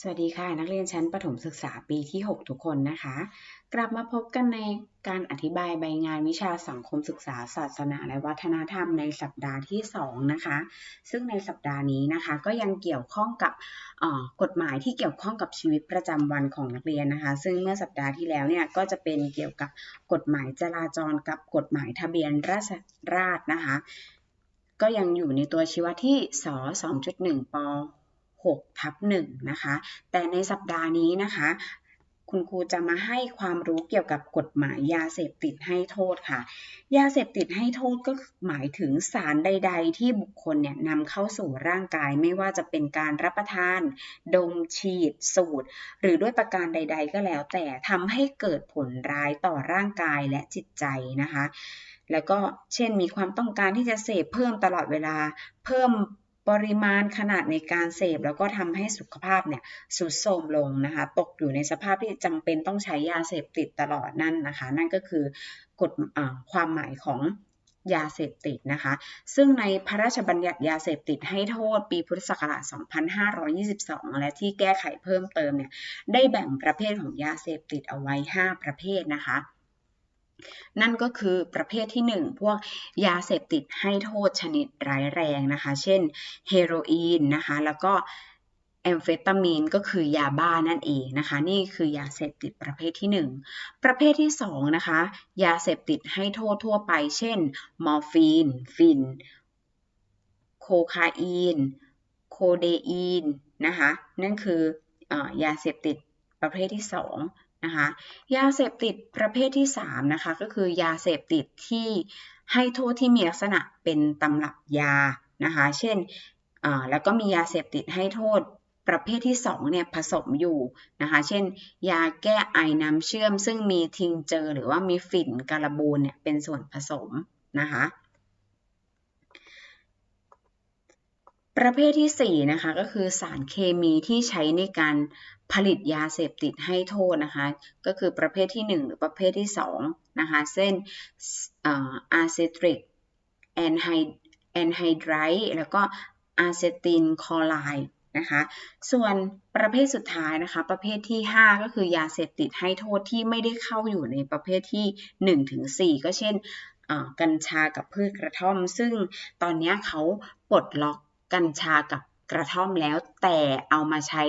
สวัสดีค่ะ นักเรียนชั้นประถมศึกษาปีที่ 6 ทุกคนนะคะ กลับมาพบกันในการอธิบายใบงานวิชาสังคมศึกษา ศาสนาและวัฒนธรรมในสัปดาห์ที่ 2 นะคะ ซึ่งในสัปดาห์นี้นะคะก็ยังเกี่ยวข้องกับกฎหมายที่เกี่ยวข้องกับชีวิตประจำวันของนักเรียนนะคะ ซึ่งเมื่อสัปดาห์ที่แล้วเนี่ยก็จะเป็นเกี่ยวกับกฎหมายจราจรกับกฎหมายทะเบียนราษฎรนะคะ ก็ยังอยู่ในตัวชีวที่ส2.1ป 6ทับ1นะคะ แต่ในสัปดาห์นี้นะคะ คุณครูจะมาให้ความรู้เกี่ยวกับกฎหมายยาเสพติดให้โทษค่ะ ยาเสพติดให้โทษก็หมายถึงสารใด ๆ ที่บุคคลเนี่ยนำเข้าสู่ร่างกายไม่ว่าจะเป็นการรับประทาน ดมฉีด สูดหรือด้วยประการใด ๆ ก็แล้ว แต่ทำให้เกิดผลร้ายต่อร่างกายและจิตใจนะคะแล้วก็เช่นมีความต้องการที่จะเสพเพิ่มตลอดเวลา เพิ่ม ปริมาณขนาดในการเสพ แล้วก็ทำให้สุขภาพเนี่ยสุดโทรมลงนะคะ ตกอยู่ในสภาพที่จำเป็นต้องใช้ยาเสพติดตลอดนั่นนะคะ นั่นก็คือกฎความหมายของยาเสพติดนะคะ ซึ่งในพระราชบัญญัติยาเสพติดให้โทษปีพุทธศักราช 2522 และที่แก้ไขเพิ่มเติมเนี่ย ได้แบ่งประเภทของยาเสพติดเอาไว้ 5 ประเภทนะคะ นั่นก็คือประเภทที่ 1 พวกยาเสพติดให้โทษชนิดร้ายแรงนะคะ เช่นเฮโรอีนนะคะ แล้วก็แอมเฟตามีนก็คือยาบ้านั่นเองนะคะ นี่คือยาเสพติดประเภทที่ 1 ประเภทที่2นะคะ ยาเสพติดให้โทษทั่วไป เช่น มอร์ฟีน ฟิน โคคาอีน โคเดอีนนะคะ นั่นคือยาเสพติดประเภทที่ 2 นะคะยาเสพติดประเภทที่3นะคะก็คือยาเสพติดที่ให้โทษที่มีลักษณะเป็นตำรับยานะคะเช่นแล้วก็มียาเสพติดให้โทษประเภทที่2เนี่ยผสมอยู่นะคะเช่น ยาแก้ไอน้ำเชื่อม ซึ่งมีทิงเจอ หรือว่ามีฝิ่นการบูนเนี่ยเป็นส่วนผสมนะคะ ประเภทที่ 4 นะคะ ก็คือสารเคมีที่ใช้ในการผลิตยาเสพติดให้โทษนะคะ ก็คือประเภทที่ 1 หรือประเภทที่2นะคะเช่นอะเซตริกแอนไฮแอนไฮไดรแล้วก็อะเซตินคอไรด์นะคะ ส่วนประเภทสุดท้ายนะคะ ประเภทที่ 5 ก็คือยาเสพติดให้โทษที่ไม่ได้เข้าอยู่ในประเภทที่ 1-4 ก็เช่นกัญชากับพืชกระท่อม ซึ่งตอนนี้เขาปลดล็อก กัญชากับกระท่อมแล้วแต่เอามาใช้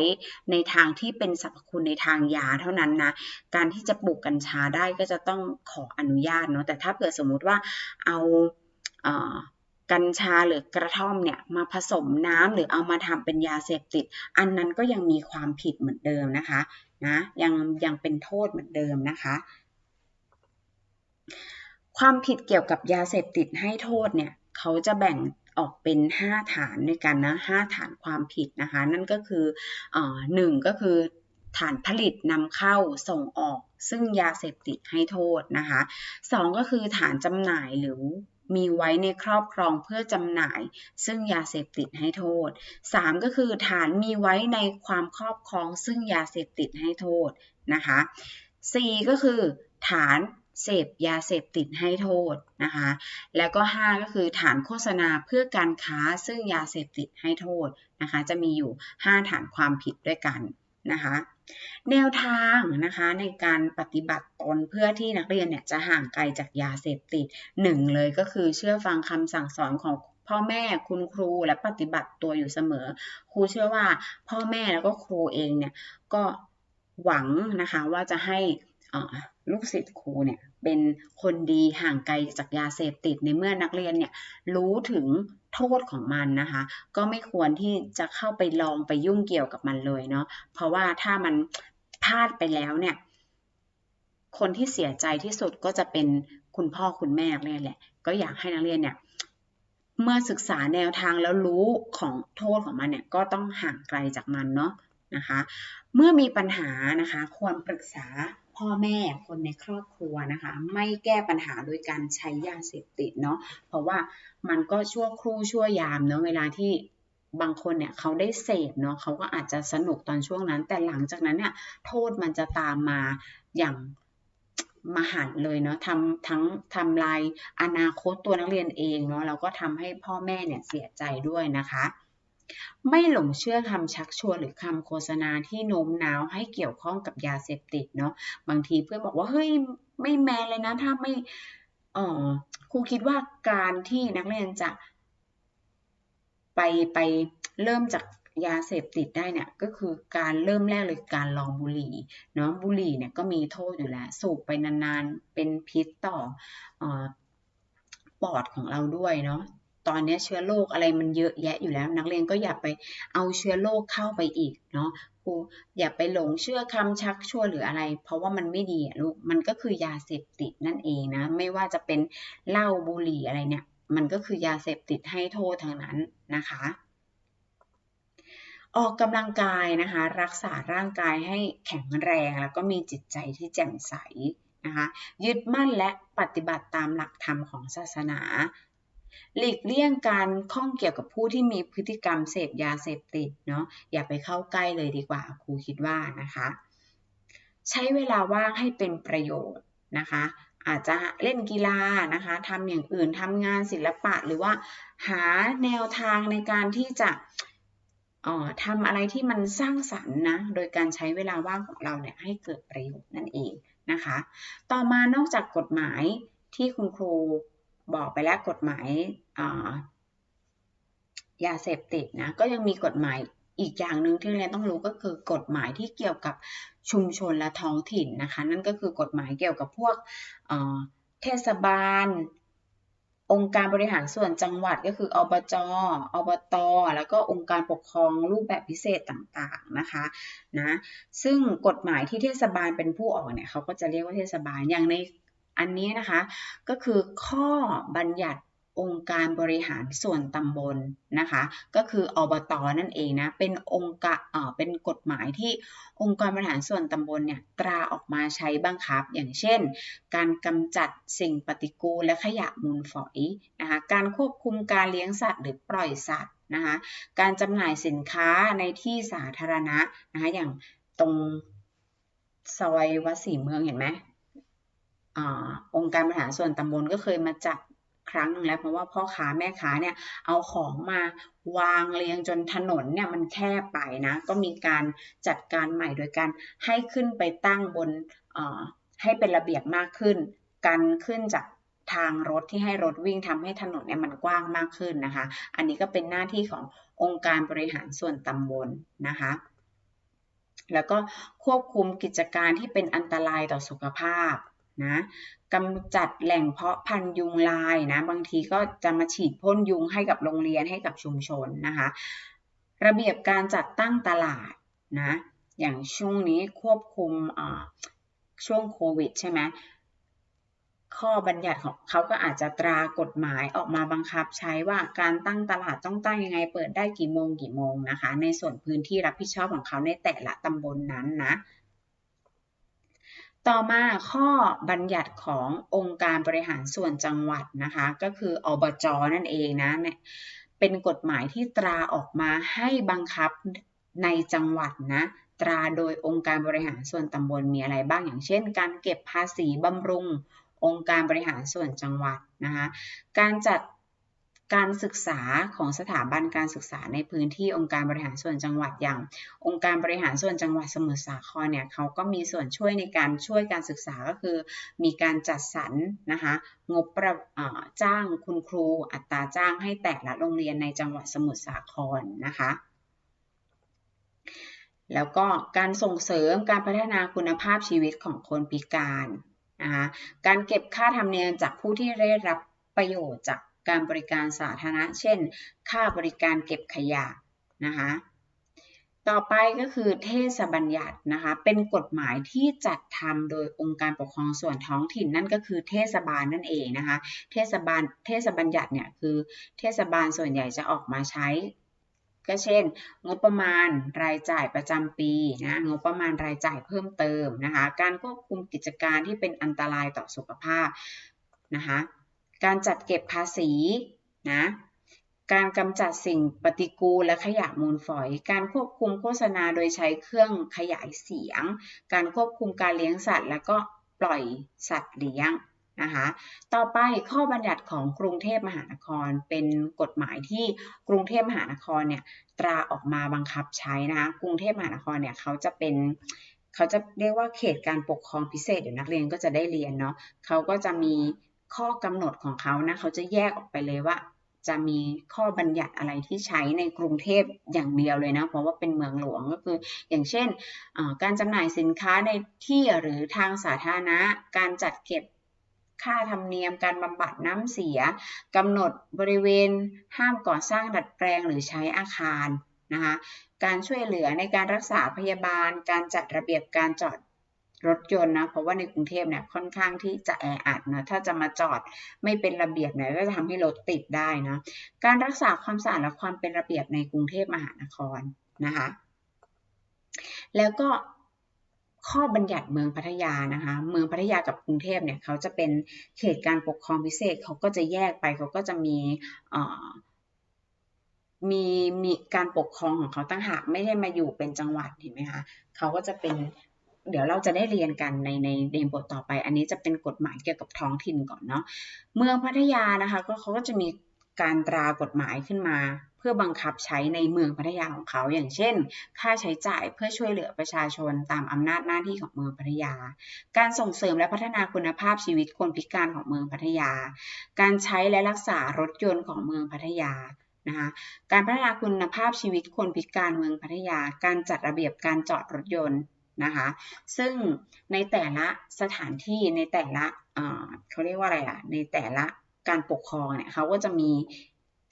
ในทางที่เป็นสรรพคุณในทางยาเท่านั้นนะ การที่จะปลูกกัญชาได้ก็จะต้องขออนุญาตเนาะแต่ถ้าเกิดสมมุติว่าเอากัญชาหรือกระท่อมเนี่ยมาผสมน้ำหรือเอามาทำเป็นยาเสพติด อันนั้นก็ยังมีความผิดเหมือนเดิมนะคะนะยังยังเป็นโทษเหมือนเดิมนะคะ ความผิดเกี่ยวกับยาเสพติดให้โทษเนี่ยเขาจะแบ่ง ออกเป็น 5 ฐานด้วยกันนะ5ฐานความผิดนะคะ นั่นก็คือหนึ่งก็คือฐานผลิตนำเข้าส่งออก ซึ่งยาเสพติดให้โทษนะคะสองก็คือฐานจำหน่ายหรือมีไว้ในครอบครองเพื่อจำหน่าย ซึ่งยาเสพติดให้โทษ 3 ก็คือฐานมีไว้ในความครอบครอง ซึ่งยาเสพติดให้โทษนะคะ 4 ก็คือฐาน เสพยาเสพติดให้โทษนะคะ แล้วก็ 5 ก็คือฐานโฆษณาเพื่อการค้าซึ่งยาเสพติดให้โทษนะคะ จะมีอยู่ 5 ฐานความผิดด้วยกันนะคะ แนวทางนะคะในการปฏิบัติตนเพื่อที่นักเรียนเนี่ยจะห่างไกลจากยาเสพติดหนึ่งเลยก็คือเชื่อฟังคำสั่งสอนของพ่อแม่คุณครูและปฏิบัติตัวอยู่เสมอ ครูเชื่อว่าพ่อแม่แล้วก็ครูเองเนี่ยก็หวังนะคะว่าจะให้ ลูกศิษย์ครูเนี่ยเป็นคนดีห่างไกลจากยาเสพติดในเมื่อนักเรียนเนี่ยรู้ถึงโทษของมันนะคะ ก็ไม่ควรที่จะเข้าไปลองไปยุ่งเกี่ยวกับมันเลยเนาะเพราะว่าถ้ามันพลาดไปแล้วเนี่ยคนที่เสียใจที่สุดก็จะเป็นคุณพ่อคุณแม่เลยแหละ ก็อยากให้นักเรียนเนี่ยเมื่อศึกษาแนวทางแล้วรู้ของโทษของมันเนี่ยก็ต้องห่างไกลจากมันเนาะนะคะ เมื่อมีปัญหานะคะ ควรปรึกษา พ่อแม่คนในครอบครัวนะคะ ไม่แก้ปัญหาโดยการใช้ยาเสพติดเนาะเพราะว่ามันก็ชั่วครู่ชั่วยามเนาะเวลาที่บางคนเนี่ยเขาได้เสพเนาะเขาก็อาจจะสนุกตอนช่วงนั้น แต่หลังจากนั้นเนี่ยโทษมันจะตามมาอย่างมหันเลยเนาะทำทั้งทำลายอนาคตตัวนักเรียนเองเนาะแล้วก็ทำให้พ่อแม่เนี่ยเสียใจด้วยนะคะ ไม่หลงเชื่อคำชักชวนหรือคำโฆษณาที่โน้มน้าวให้เกี่ยวข้องกับยาเสพติดเนาะบางทีเพื่อนบอกว่าเฮ้ยไม่แมนเลยนะ ถ้าไม่เออครูคิดว่าการที่นักเรียนจะไปไปเริ่มจากยาเสพติดได้เนี่ยก็คือการเริ่มแรกเลยการลองบุหรี่เนาะบุหรี่เนี่ยก็มีโทษอยู่แล้วสูบไปนานๆเป็นพิษต่อปอดของเราด้วยเนาะ ตอนนี้เชื้อโรคอะไรมันเยอะแยะอยู่แล้ว นักเรียนก็อย่าไปเอาเชื้อโรคเข้าไปอีกเนาะครูอย่าไปหลงเชื่อคำชักชวนหรืออะไร เพราะว่ามันไม่ดีลูกมันก็คือยาเสพติดนั่นเองนะ ไม่ว่าจะเป็นเหล้าบุหรี่อะไรเนี่ย มันก็คือยาเสพติดให้โทษทางนั้นนะคะ ออกกำลังกายนะคะ รักษาร่างกายให้แข็งแรงแล้วก็มีจิตใจที่แจ่มใสนะคะยึดมั่นและปฏิบัติตามหลักธรรมของศาสนา หลีกเลี่ยงการข้องเกี่ยวกับผู้ที่มีพฤติกรรมเสพยาเสพติดเนาะอย่าไปเข้าใกล้เลยดีกว่าครูคิดว่านะคะ ใช้เวลาว่างให้เป็นประโยชน์นะคะ อาจจะเล่นกีฬานะคะทำอย่างอื่นทำงานศิลปะหรือว่าหาแนวทางในการที่จะทำอะไรที่มันสร้างสรรค์นะโดยการใช้เวลาว่างของเราเนี่ยให้เกิดประโยชน์นั่นเองนะคะ ต่อมานอกจากกฎหมายที่คุณครู บอกไปแล้วกฎหมายยาเสพติดนะก็ยังมีกฎหมายอีกอย่างหนึ่งที่เรียนต้องรู้ก็คือกฎหมายที่เกี่ยวกับชุมชนและท้องถิ่นนะคะ นั่นก็คือกฎหมายเกี่ยวกับพวกเทศบาล องค์การบริหารส่วนจังหวัดก็คืออบจอบตแล้วก็องค์การปกครองรูปแบบพิเศษต่างๆนะคะนะซึ่งกฎหมายที่เทศบาลเป็นผู้ออกเนี่ยเขาก็จะเรียกว่าเทศบาลอย่างใน อันนี้นะคะก็คือข้อบัญญัติองค์การบริหารส่วนตำบลนะคะ ก็คืออบตนั่นเองนะ เป็นองค์กเออเป็นกฎหมายที่องค์การบริหารส่วนตำบลเนี่ยตราออกมาใช้บังคับ อย่างเช่น การกำจัดสิ่งปฏิกูลและขยะมูลฝอยนะคะ การควบคุมการเลี้ยงสัตว์หรือปล่อยสัตว์นะคะ การจำหน่ายสินค้าในที่สาธารณะนะคะ อย่างตรงซอยวัดศรีเมืองเห็นไหม อองค์การบริหารส่วนตำบลก็เคยมาจัดครั้งนึงแล้วเพราะว่าพ่อค้าแม่ค้าเนี่ยเอาของมาวางเรียงจนถนนเนี่ยมันแคบไปนะ ก็มีการจัดการใหม่โดยการให้ขึ้นไปตั้งบนให้เป็นระเบียบมากขึ้น กันขึ้นจากทางรถที่ให้รถวิ่งทำให้ถนนเนี่ยมันกว้างมากขึ้นนะคะ อันนี้ก็เป็นหน้าที่ขององค์การบริหารส่วนตำบลนะคะ แล้วก็ควบคุมกิจการที่เป็นอันตรายต่อสุขภาพ นะกำจัดแหล่งเพาะพันธุ์ยุงลายนะบางทีก็จะมาฉีดพ่นยุงให้กับโรงเรียนให้กับชุมชนนะคะระเบียบการจัดตั้งตลาดนะอย่างช่วงนี้ควบคุมช่วงโควิดใช่ไหมข้อบัญญัติของเขาก็อาจจะตรากฎหมายออกมาบังคับใช้ว่าการตั้งตลาดต้องตั้งยังไงเปิดได้กี่โมงกี่โมงนะคะ ในส่วนพื้นที่รับผิดชอบของเขาในแต่ละตำบลนนั้นนะ ต่อมาข้อบัญญัติขององค์การบริหารส่วนจังหวัดนะคะ ก็คืออบจนั่นเองนะเนี่ยเป็นกฎหมายที่ตราออกมาให้บังคับในจังหวัดนะตราโดยองค์การบริหารส่วนตำบลมีอะไรบ้างอย่างเช่น การเก็บภาษีบำรุงองค์การบริหารส่วนจังหวัดนะคะการจัด การศึกษาของสถาบันการศึกษาในพื้นที่องค์การบริหารส่วนจังหวัดอย่าง องค์การบริหารส่วนจังหวัดสมุทรสาครเนี่ยเขาก็มีส่วนช่วยในการช่วยการศึกษาก็คือ มีการจัดสรรนะคะงบประจ้างคุณครู อัตราจ้างให้แต่ละโรงเรียนในจังหวัดสมุทรสาครนะคะแล้วก็การส่งเสริมการพัฒนาคุณภาพชีวิตของคนพิการนะคะการเก็บค่าธรรมเนียมจากผู้ที่ได้รับประโยชน์จาก การบริการสาธารณะ เช่น ค่าบริการเก็บขยะนะคะต่อไปก็คือเทศบัญญัตินะคะ เป็นกฎหมายที่จัดทำโดยองค์การปกครองส่วนท้องถิ่นนั่นก็คือเทศบาลนั่นเองนะคะ เทศบาลเทศบัญญัติเนี่ยคือเทศบาลส่วนใหญ่จะออกมาใช้ ก็เช่น งบประมาณรายจ่ายประจำปีนะงบประมาณรายจ่ายเพิ่มเติมนะคะ การควบคุมกิจการที่เป็นอันตรายต่อสุขภาพนะคะ การจัดเก็บภาษีนะการกำจัดสิ่งปฏิกูลและขยะมูลฝอย การควบคุมโฆษณาโดยใช้เครื่องขยายเสียง การควบคุมการเลี้ยงสัตว์ และก็ปล่อยสัตว์เลี้ยงนะคะ ต่อไปข้อบัญญัติของกรุงเทพมหานครเป็นกฎหมายที่กรุงเทพมหานครเนี่ยตราออกมาบังคับใช้นะคะ กรุงเทพมหานครเนี่ยเขาจะเป็นเขาจะเรียกว่าเขตการปกครองพิเศษเดี๋ยวนักเรียนก็จะได้เรียนเนาะเขาก็จะมี ข้อกำหนดของเขานะเขาจะแยกออกไปเลยว่า จะมีข้อบัญญัติอะไรที่ใช้ในกรุงเทพอย่างเดียวเลยนะ เพราะว่าเป็นเมืองหลวงก็คือ อย่างเช่นการจำหน่ายสินค้าในที่หรือทางสาธารณะการจัดเก็บค่าธรรมเนียมการบำบัดน้ำเสียกำหนดบริเวณห้ามก่อสร้างดัดแปลงหรือใช้อาคารนะคะการช่วยเหลือในการรักษาพยาบาล การจัดระเบียบการจอด รถยนต์นะ เพราะว่าในกรุงเทพเนี่ยค่อนข้างที่จะแออัดนะ ถ้าจะมาจอดไม่เป็นระเบียบเนี่ยก็จะทำให้รถติดได้นะ การรักษาความสะอาดและความเป็นระเบียบในกรุงเทพมหานครนะคะ แล้วก็ข้อบัญญัติเมืองพัทยานะคะ เมืองพัทยากับกรุงเทพเนี่ยเขาจะเป็นเขตการปกครองพิเศษเขาก็จะแยกไปเขาก็จะมีมีมีการปกครองของเขาตั้งหากไม่ได้มาอยู่เป็นจังหวัดเห็นไหมคะเขาก็จะเป็น เดี๋ยวเราจะได้เรียนกันในในเรียนบทต่อไป อันนี้จะเป็นกฎหมายเกี่ยวกับท้องถิ่นก่อนเนาะเมืองพัทยานะคะก็เขาก็จะมีการตรากฎหมายขึ้นมา เพื่อบังคับใช้ในเมืองพัทยาของเขา อย่างเช่น ค่าใช้จ่ายเพื่อช่วยเหลือประชาชนตามอำนาจหน้าที่ของเมืองพัทยา การส่งเสริมและพัฒนาคุณภาพชีวิตคนพิการของเมืองพัทยา การใช้และรักษารถยนต์ของเมืองพัทยานะคะการพัฒนาคุณภาพชีวิตคนพิการเมืองพัทยา การจัดระเบียบการจอดรถยนต์ นะคะ ซึ่งในแต่ละสถานที่ในแต่ละเขาเรียกว่าอะไรอะในแต่ละการปกครองเนี่ยเขาก็จะมี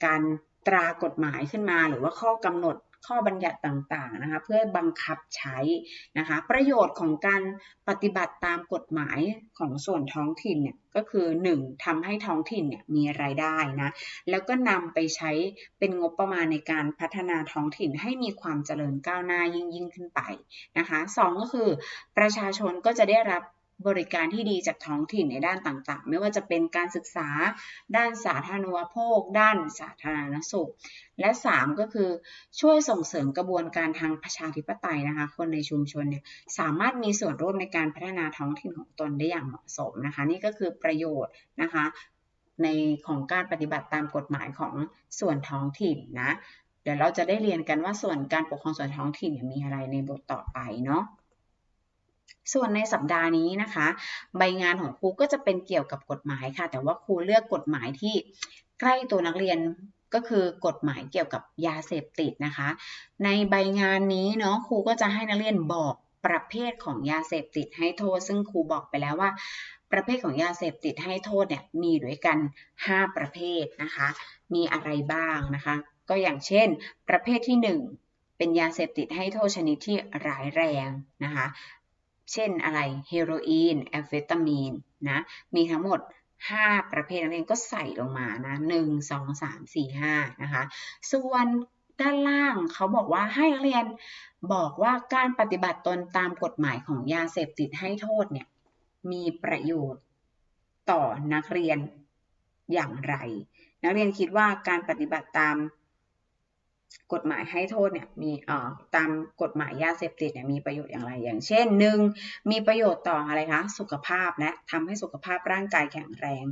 การตรากฎหมายขึ้นมาหรือว่าข้อกำหนด ข้อบัญญัติต่างๆนะคะเพื่อบังคับใช้นะคะประโยชน์ของการปฏิบัติตามกฎหมายของส่วนท้องถิ่นเนี่ยก็คือ 1. ทำให้ท้องถิ่นเนี่ยมีรายได้นะแล้วก็นำไปใช้เป็นงบประมาณในการพัฒนาท้องถิ่นให้มีความเจริญก้าวหน้ายิ่งยิ่งขึ้นไปนะคะสก็คือประชาชนก็จะได้รับ บริการที่ดีจากท้องถิ่นในด้านต่างๆ ไม่ว่าจะเป็นการศึกษา ด้านสาธารณูปโภค ด้านสาธารณสุข และ 3 ก็คือช่วยส่งเสริมกระบวนการทางประชาธิปไตยนะคะ คนในชุมชนเนี่ยสามารถมีส่วนร่วมในการพัฒนาท้องถิ่นของตนได้อย่างเหมาะสมนะคะ นี่ก็คือประโยชน์นะคะในของการปฏิบัติตามกฎหมายของส่วนท้องถิ่นนะ เดี๋ยวเราจะได้เรียนกันว่าส่วนการปกครองส่วนท้องถิ่นมีอะไรในบทต่อไปเนาะ ส่วนในสัปดาห์นี้นะคะ ใบงานของครูก็จะเป็นเกี่ยวกับกฎหมายค่ะ แต่ว่าครูเลือกกฎหมายที่ใกล้ตัวนักเรียนก็คือกฎหมายเกี่ยวกับยาเสพติดนะคะ ในใบงานนี้เนาะครูก็จะให้นักเรียนบอกประเภทของยาเสพติดให้โทษ ซึ่งครูบอกไปแล้วว่า ประเภทของยาเสพติดให้โทษเนี่ยมีด้วยกัน 5 ประเภทนะคะ มีอะไรบ้างนะคะ ก็อย่างเช่น ประเภทที่ 1 เป็นยาเสพติดให้โทษชนิดที่ร้ายแรงนะคะ เช่นอะไรเฮโรอีนแอมเฟตามีนนะมีทั้งหมด 5 ประเภทนักเรียนก็ใส่ลงมานะ1 2 3 4 5นะคะส่วนด้านล่างเขาบอกว่าให้นักเรียนบอกว่าการปฏิบัติตนตามกฎหมายของยาเสพติดให้โทษเนี่ยมีประโยชน์ต่อนักเรียนอย่างไร นักเรียนคิดว่าการปฏิบัติตาม กฎหมายให้โทษเนี่ยมีอ่อตามกฎหมายยาเสพติดเนี่ยมีประโยชน์อย่างไร อย่างเช่นหนึ่งมีประโยชน์ต่ออะไรคะสุขภาพและทำให้สุขภาพร่างกายแข็งแรง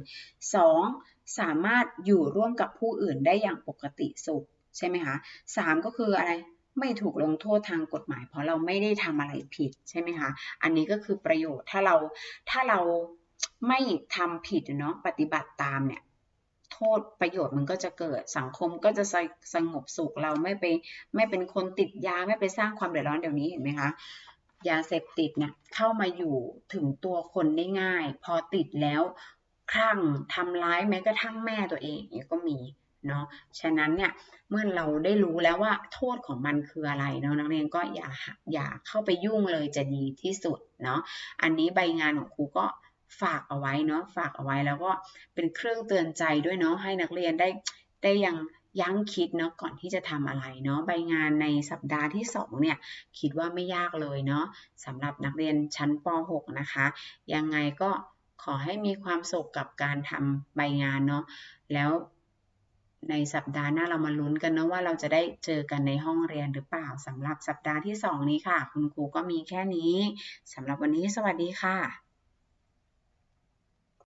2. สามารถอยู่ร่วมกับผู้อื่นได้อย่างปกติสุขใช่ไหมคะสามก็คืออะไรไม่ถูกลงโทษทางกฎหมาย เพราะเราไม่ได้ทำอะไรผิดใช่ไหมคะอันนี้ก็คือประโยชน์ถ้าเราถ้าเราไม่ทำผิดเนาะปฏิบัติตามเนี่ย ษประโยชน์มันก็จะเกิดสังคมก็จะสงบสุขเราไม่ไปไม่เป็นคนติดยาไม่ไปสร้างความเดือดร้อนเดี๋ยวนี้เห็นไหมคะยาเสพติดเนี่ยเข้ามาอยู่ถึงตัวคนได้ง่าย พอติดแล้วคลั่งทำร้ายแม้กระทั่งแม่ตัวเองเนี่ยก็มีเนาะฉะนั้นเนี่ยเมื่อเราได้รู้แล้วว่าโทษของมันคืออะไรเนาะนักเรียนก็อย่าอย่าเข้าไปยุ่งเลยจะดีที่สุดเนาะอันนี้ใบงานของครูก็ ฝากเอาไว้เนาะฝากเอาไว้แล้วก็เป็นเครื่องเตือนใจด้วยเนาะให้นักเรียนได้ได้ยังยั้งคิดเนาะก่อนที่จะทำอะไรเนาะใบงานในสัปดาห์ที่2เนี่ยคิดว่าไม่ยากเลยเนาะสำหรับนักเรียนชั้นป .6 นะคะ ยังไงก็ขอให้มีความสุขกับการทำใบงานเนาะแล้วในสัปดาห์หน้าเรามาลุ้นกันนะว่าเราจะได้เจอกันในห้องเรียนหรือเปล่าสำหรับสัปดาห์ที่ 2 นี้ค่ะ คุณครูก็มีแค่นี้สำหรับวันนี้สวัสดีค่ะ